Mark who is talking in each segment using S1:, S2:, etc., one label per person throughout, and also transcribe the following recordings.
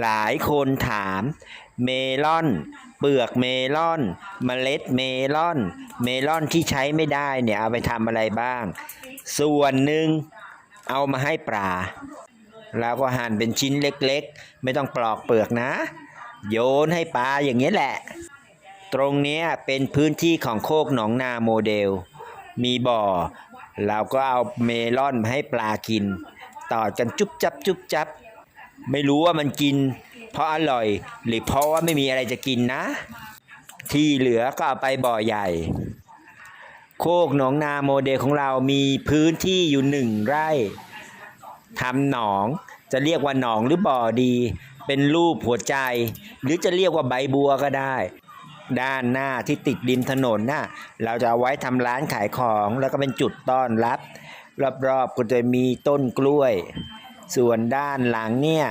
S1: หลายคนถาม เมลอน เปลือกเมลอน เมล็ดเมลอน เมลอนที่ใช้ไม่ได้เนี่ยเอาไปทำอะไรบ้าง ส่วนหนึ่งเอามาให้ปลา แล้วก็หั่นเป็นชิ้นเล็กๆ ไม่ต้องปลอกเปลือกนะ โยนให้ปลาอย่างนี้แหละ ตรงนี้เป็นพื้นที่ของโคกหนองนาโมเดล มีบ่อเราก็เอาเมลอนมาให้ปลากิน ต่อกันจุ๊บจับจุ๊บจับ ไม่รู้ว่ามันกิน เพราะอร่อย หรือเพราะว่าไม่มีอะไรจะกินนะ ที่เหลือก็เอาไปบ่อใหญ่ โคกหนองนาโมเดลของเรามีพื้นที่อยู่หนึ่งไร่ทำหนองจะเรียกว่าหนองหรือบ่อดี เป็นรูปหัวใจ หรือจะเรียกว่าใบบัวก็ได้ ด้านหน้าที่ติดริมถนนน่ะเราจะเอาไว้ทำร้านขายของแล้วก็เป็นจุดต้อนรับ รอบๆก็จะมีต้นกล้วย ส่วนด้านหลังเนี่ย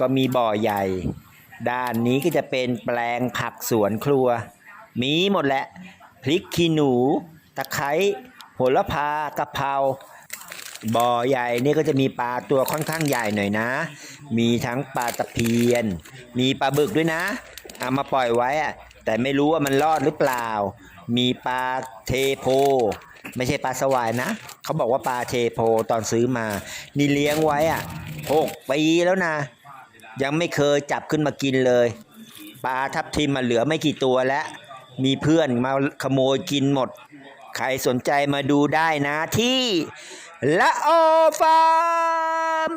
S1: ก็มีบ่อใหญ่ ด้านนี้ก็จะเป็นแปลงผักสวนครัว มีหมดแหละพริกขี้หนู ตะไคร้โหระพากะเพราบ่อใหญ่นี่ก็จะมีปลาตัวค่อนข้างใหญ่หน่อยนะ มีทั้งปลาตะเพียน มีปลาบึกด้วยนะ เอามาปล่อยไว้อะแต่ไม่รู้ว่ามันรอดหรือเปล่า มีปลาเทโพ ไม่ใช่ปลาสวายนะ เขาบอกว่าปลาเทโพตอนซื้อมา นี่เลี้ยงไว้อะหกปีแล้วนะ ยังไม่เคยจับขึ้นมากินเลย ปลาทับทิมมาเหลือไม่กี่ตัวแล้ว มีเพื่อนมาขโมยกินหมด ใครสนใจมาดูได้นะที่ละออฟาร์ม